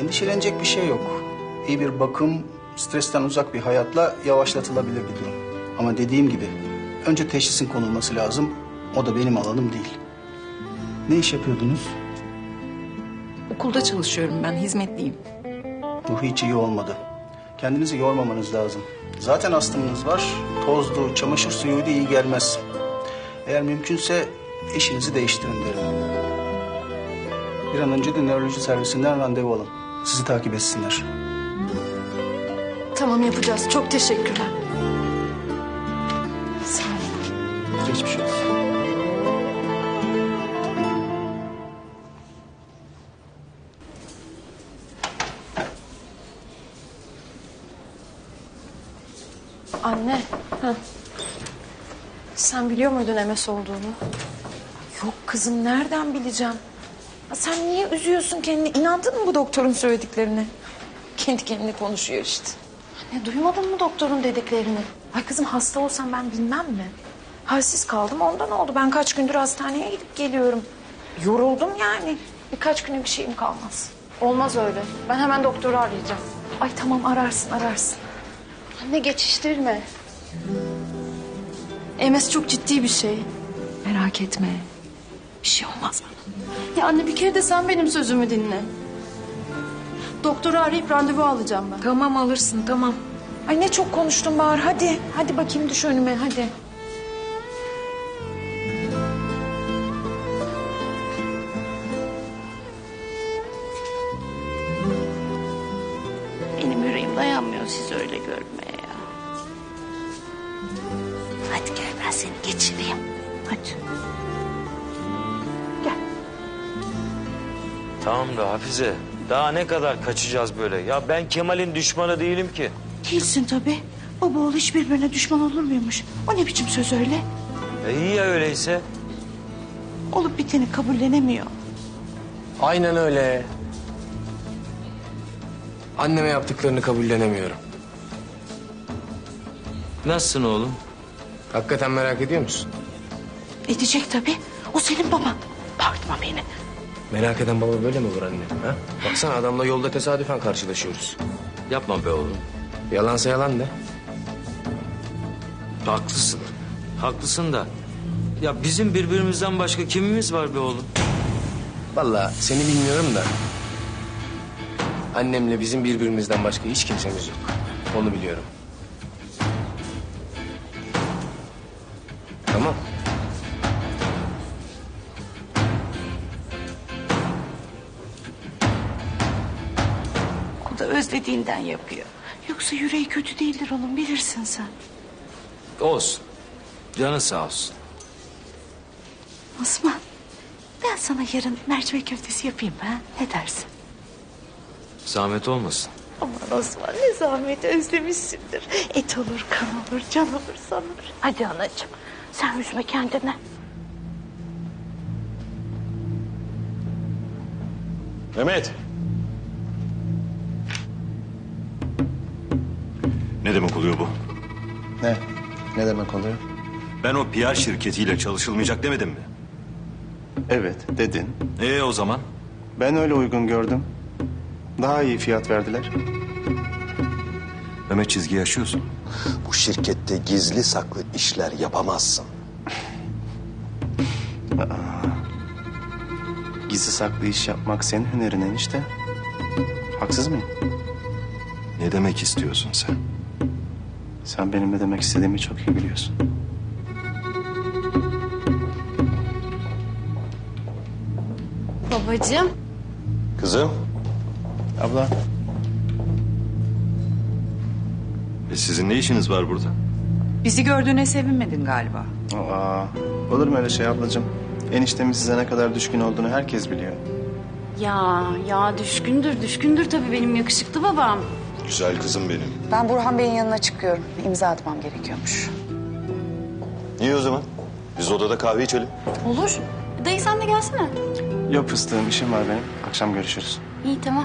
Endişelenecek bir şey yok. İyi bir bakım, stresten uzak bir hayatla yavaşlatılabilir bir durum. Ama dediğim gibi önce teşhisin konulması lazım. O da benim alanım değil. Ne iş yapıyordunuz? Okulda çalışıyorum ben, hizmetliyim. Bu hiç iyi olmadı. Kendinizi yormamanız lazım. Zaten astımınız var. Tozlu, çamaşır suyuydu iyi gelmez. Eğer mümkünse eşinizi değiştirin derim. Bir an önce de nöroloji servisinden randevu alın. Sizi takip etsinler. Tamam yapacağız. Çok teşekkürler. Sağ ol. Geçmiş olsun. Anne. Sen biliyor muydun MS olduğunu? Yok kızım, nereden bileceğim? Sen niye üzüyorsun kendini? İnandın mı bu doktorun söylediklerine? Kendi kendine konuşuyor işte. Ne duymadın mı doktorun dediklerini? Ay kızım hasta olsam ben bilmem mi? Halsiz kaldım ondan oldu. Ben kaç gündür hastaneye gidip geliyorum. Yoruldum yani. Birkaç güne bir şeyim kalmaz. Olmaz öyle. Ben hemen doktoru arayacağım. Ay tamam ararsın ararsın. Anne geçiştirme. MS çok ciddi bir şey. Merak etme. Bir şey olmaz bana. Ya anne bir kere de sen benim sözümü dinle. Doktoru arayıp randevu alacağım ben. Tamam alırsın tamam. Ay ne çok konuştun Bahar hadi. Hadi bakayım düş önüme hadi. Tamam da Hafize. Daha ne kadar kaçacağız böyle? Ya ben Kemal'in düşmanı değilim ki. Değilsin tabii. Baba oğul hiç birbirine düşman olur muymuş? O ne biçim söz öyle? E iyi ya öyleyse. Olup biteni kabullenemiyor. Aynen öyle. Anneme yaptıklarını kabullenemiyorum. Nasılsın oğlum? Hakikaten merak ediyor musun? Edecek tabii. O senin baban. Bağırtma beni. Merak eden baba böyle mi olur anne? Ha? Baksana adamla yolda tesadüfen karşılaşıyoruz. Yapma be oğlum. Yalansa yalan de. Haklısın. Haklısın da. Ya bizim birbirimizden başka kimimiz var be oğlum? Vallahi seni bilmiyorum da. Annemle bizim birbirimizden başka hiç kimsemiz yok. Onu biliyorum. Da özlediğinden yapıyor. Yoksa yüreği kötü değildir onun bilirsin sen. Olsun. Canı sağ olsun. Osman ben sana yarın mercimek köftesi yapayım ha? Ne dersin? Zahmet olmasın. Aman Osman ne zahmet özlemişsindir. Et olur, kan olur, can olur sanır. Hadi anacığım sen üzme kendini. Mehmet. Ne demek oluyor bu? Ne? Ne demek oluyor? Ben o PR şirketiyle çalışılmayacak demedim mi? Evet dedin. Ee o zaman? Ben öyle uygun gördüm. Daha iyi fiyat verdiler. Mehmet çizgi yaşıyorsun. Bu şirkette gizli saklı işler yapamazsın. Gizli saklı iş yapmak senin hünerin enişte. Haksız mıyım? Ne demek istiyorsun sen? Sen benim ne demek istediğimi çok iyi biliyorsun. Babacığım. Kızım, Abla. E sizin ne işiniz var burada? Bizi gördüğüne sevinmedin galiba. Aa, olur mu öyle şey ablacığım? Eniştemin size ne kadar düşkün olduğunu herkes biliyor. Ya ya düşkündür düşkündür tabii benim yakışıklı babam. Güzel kızım benim. Ben Burhan Bey'in yanına çıkıyorum. İmza atmam gerekiyormuş. İyi o zaman. Biz odada kahve içelim. Olur. Dayı sen de gelsene. Yok fıstığım işim var benim. Akşam görüşürüz. İyi tamam.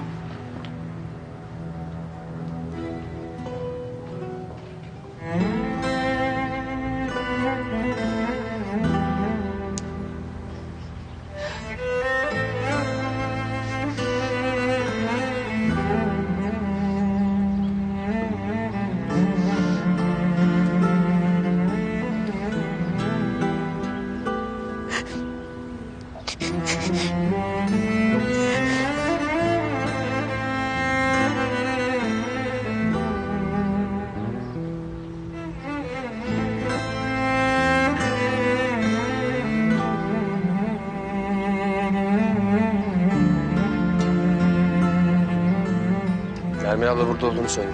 Nermin abla burada olduğunu söyledi.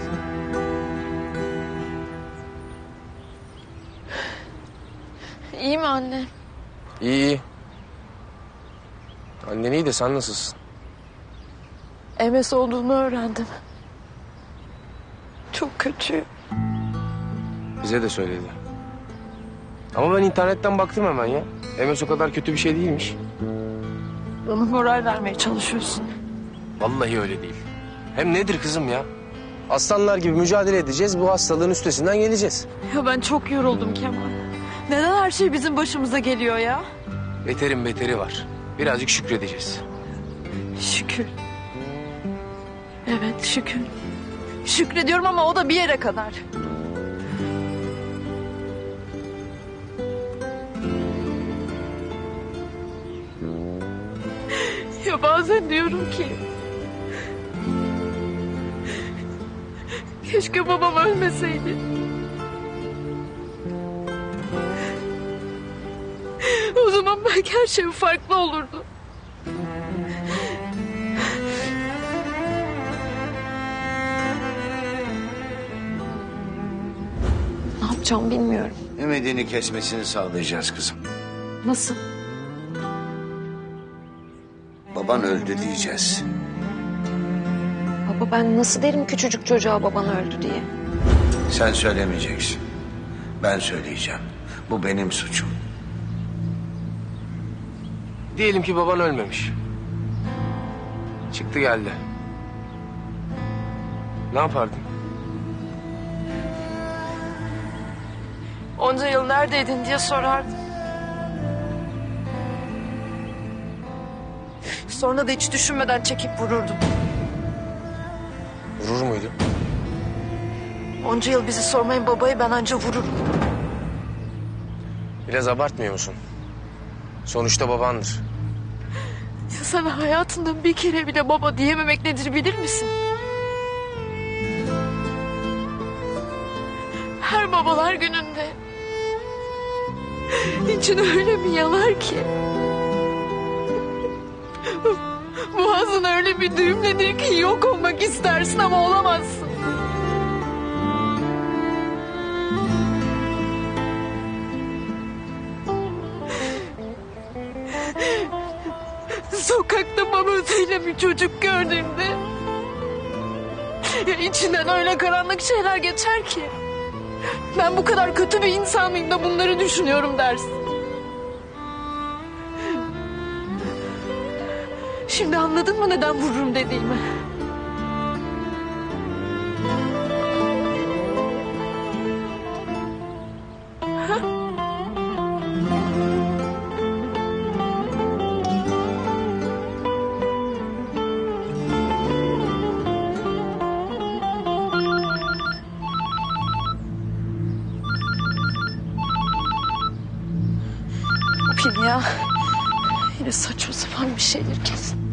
İyi mi anne? İyi iyi. Annen iyi de sen nasılsın? MS olduğunu öğrendim. Çok kötü. Bize de söyledi. Ama ben internetten baktım hemen ya. MS o kadar kötü bir şey değilmiş. Bana moral vermeye çalışıyorsun. Vallahi öyle değil. Hem nedir kızım ya? Aslanlar gibi mücadele edeceğiz. Bu hastalığın üstesinden geleceğiz. Ya ben çok yoruldum Kemal. Neden her şey bizim başımıza geliyor ya? Beterin beteri var. Birazcık şükredeceğiz. Şükür. Evet şükür. Şükrediyorum ama o da bir yere kadar. Ya bazen diyorum ki... Keşke babam ölmeseydi. O zaman belki her şey farklı olurdu. Ne yapacağım bilmiyorum. Ümidini kesmesini sağlayacağız kızım. Nasıl? Baban öldü diyeceğiz. Baba ben nasıl derim küçücük çocuğa baban öldü diye. Sen söylemeyeceksin. Ben söyleyeceğim. Bu benim suçum. Diyelim ki baban ölmemiş. Çıktı geldi. Ne yapardın? Onca yıl neredeydin diye sorardım. Sonra da hiç düşünmeden çekip vururdum. Vurur muydu? Onca yıl bizi sormayın babayı ben anca vururum. Biraz abartmıyor musun? Sonuçta babandır. Sen hayatında bir kere bile baba diyememek nedir bilir misin? Her babalar gününde içine öyle bir yalar ki. Boğazın öyle bir düğümlenir ki yok olmak istersin ama olamazsın. Sokakta babasıyla bir çocuk gördüğümde... Ya içinden öyle karanlık şeyler geçer ki. Ben bu kadar kötü bir insan mıyım da bunları düşünüyorum dersin. Şimdi anladın mı neden vururum dediğimi? Ya. Yine saçma sapan bir şeyler kesin.